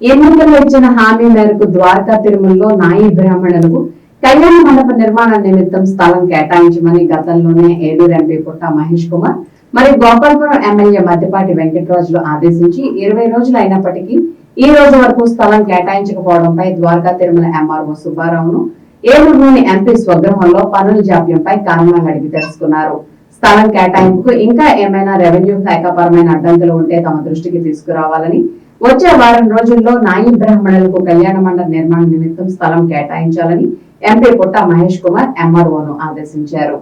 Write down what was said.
ఎన్నికల్లో ఇచ్చిన హామీ మేరకు ద్వారకా తిరుమలలో నాయి బ్రాహ్మణులకు కళ్యాణ మండప నిర్మాణ నిమిత్తం స్థలం కేటాయించమని గతంలోనే ఏలూరు ఎంపీ పుట్ట మహేష్ కుమార్ మరియు గోపాల్పురం ఎమ్మెల్యే మద్దిపాటి వెంకటరాజులు ఆదేశించి ఇరవై రోజులు అయినప్పటికీ ఈ రోజు వరకు స్థలం కేటాయించకపోవడంపై ద్వారకా తిరుమల ఎంఆర్ఓ సుబ్బారావును ఏలూరులోని ఎంపీ స్వగృహంలో పనుల జాప్యంపై కారణాలు అడిగి తెలుసుకున్నారు. స్థలం కేటాయింపుకు ఇంకా ఏమైనా రెవెన్యూ శాఖపరమైన అడ్డంకులు ఉంటే తమ దృష్టికి తీసుకురావాలని వచ్చే వారం రోజుల్లో నాయి బ్రాహ్మణులకు కళ్యాణ మండప నిర్మాణ నిమిత్తం స్థలం కేటాయించాలని ఎంపీ పుట్ట మహేష్ కుమార్ ఎంఆర్ఓను ఆదేశించారు.